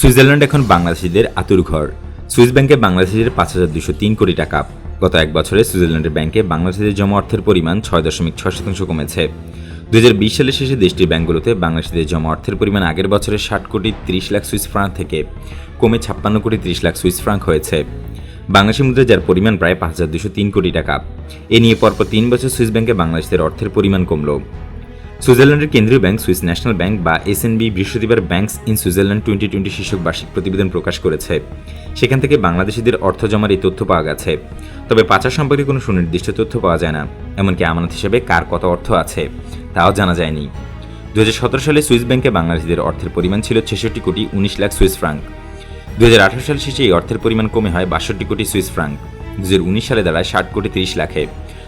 Switzerland এখন বাংলাদেশিদের আতুর ঘর। সুইস ব্যাংকে বাংলাদেশিদের পাঁচ হাজার দুশো তিন কোটি টাকা। গত এক বছরে সুইজারল্যান্ডের ব্যাংকে বাংলাদেশিদের জমা অর্থের পরিমাণ ছয় দশমিক ছয় শতাংশ কমেছে। দু হাজার বিশ সালের শেষে দেশটির ব্যাংকগুলোতে বাংলাদেশিদের জমা অর্থের পরিমাণ আগের বছরে ষাট কোটি ত্রিশ লাখ সুইস ফ্রাঙ্ক থেকে কমে ছাপ্পান্ন কোটি ত্রিশ লাখ সুইস ফ্রাঙ্ক হয়েছে। বাংলাদেশি মুদ্রা যার পরিমাণ প্রায় পাঁচ হাজার দুশো তিন কোটি টাকা। এ নিয়ে পরপর তিন বছর সুইস ব্যাংকে বাংলাদেশিদের অর্থের পরিমাণ কমলো। সুইজারল্যান্ডের কেন্দ্রীয় ব্যাংক, সুইস ন্যাশনাল ব্যাংক বা এসএনবি বৃহস্পতিবার banks in Switzerland twenty twenty শীর্ষক বার্ষিক প্রতিবেদন প্রকাশ করেছে। সেখান থেকে বাংলাদেশিদের অর্থ জমার এই তথ্য পাওয়া গেছে। তবে পাচার সম্পর্কে কোনো সুনির্দিষ্ট তথ্য পাওয়া যায় না। এমনকি আমানত হিসেবে কার কত অর্থ আছে, তাও জানা যায়নি। দু হাজার সতেরো সালে সুইস ব্যাংকে বাংলাদেশিদের অর্থের পরিমাণ ছিল ছেষট্টি কোটি উনিশ লাখ সুইস ফ্রাঙ্ক। দু হাজার আঠারো সাল শেষে এই অর্থের পরিমাণ কমে হয় বাষট্টি কোটি সুইস ফ্রাঙ্ক। দু হাজার উনিশ সালে দাঁড়ায় ষাট কোটি তিরিশ লাখে।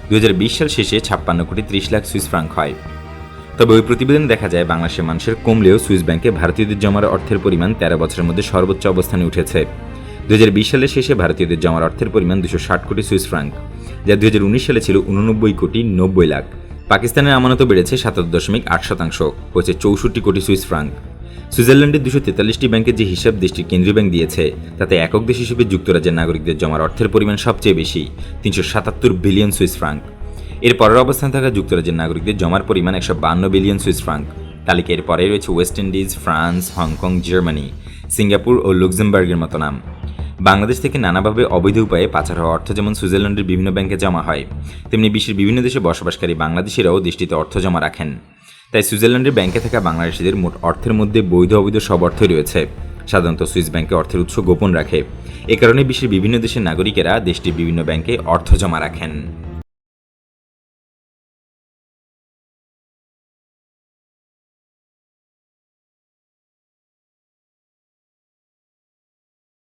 দু হাজার বিশ সাল শেষে ছাপ্পান্ন কোটি ত্রিশ লাখ সুইস ফ্রাঙ্ক হয়। তবে ওই প্রতিবেদনে দেখা যায়, বাংলাদেশের মানুষের কমলেও সুইস ব্যাংকে ভারতীয়দের জমার অর্থের পরিমাণ তেরো বছরের মধ্যে সর্বোচ্চ অবস্থানে উঠেছে। দু হাজার বিশ সালের শেষে ভারতীয়দের জমার অর্থের পরিমাণ দুশো ষাট কোটি সুইস ফ্রাঙ্ক, যা দু হাজার উনিশ সালে ছিল উননব্বই কোটি নব্বই লাখ। পাকিস্তানের আমানত বেড়েছে সাতাত্তর দশমিক আট শতাংশ, হয়েছে চৌষট্টি কোটি সুইস ফ্রাঙ্ক। সুইজারল্যান্ডের দুশো তেতাল্লিশটি ব্যাংকের যে হিসাব দেশটির কেন্দ্রীয় ব্যাংক দিয়েছে, তাতে একক দেশ হিসেবে যুক্তরাজ্যের নাগরিকদের জমার অর্থের পরিমাণ সবচেয়ে বেশি, তিনশো সাতাত্তর বিলিয়ন সুইস ফ্রাঙ্ক। এর পরের অবস্থানে থাকা যুক্তরাজ্যের নাগরিকদের জমার পরিমাণ একশো বান্ন বিলিয়ন সুইস ফ্রাঙ্ক। তালিকা এর পরে রয়েছে West Indies, France, Hong Kong, Germany, Singapore ও লুক্সেমবার্গের মতো নাম। বাংলাদেশ থেকে নানাভাবে অবৈধ উপায়ে পাচার হওয়া অর্থ যেমন সুইজারল্যান্ডের বিভিন্ন ব্যাংকে জমা হয়, তেমনি বিশ্বের বিভিন্ন দেশে বসবাসকারী বাংলাদেশিরাও দেশটিতে অর্থ জমা রাখেন। তাই সুইজারল্যান্ডের ব্যাংকে থাকা বাংলাদেশিদের মোট অর্থের মধ্যে বৈধ অবৈধ সব অর্থই রয়েছে। সাধারণত সুইস ব্যাংকে অর্থের উৎস গোপন রাখে। এ কারণে বিশ্বের বিভিন্ন দেশের নাগরিকেরা দেশটির বিভিন্ন ব্যাংকে অর্থ জমা রাখেন।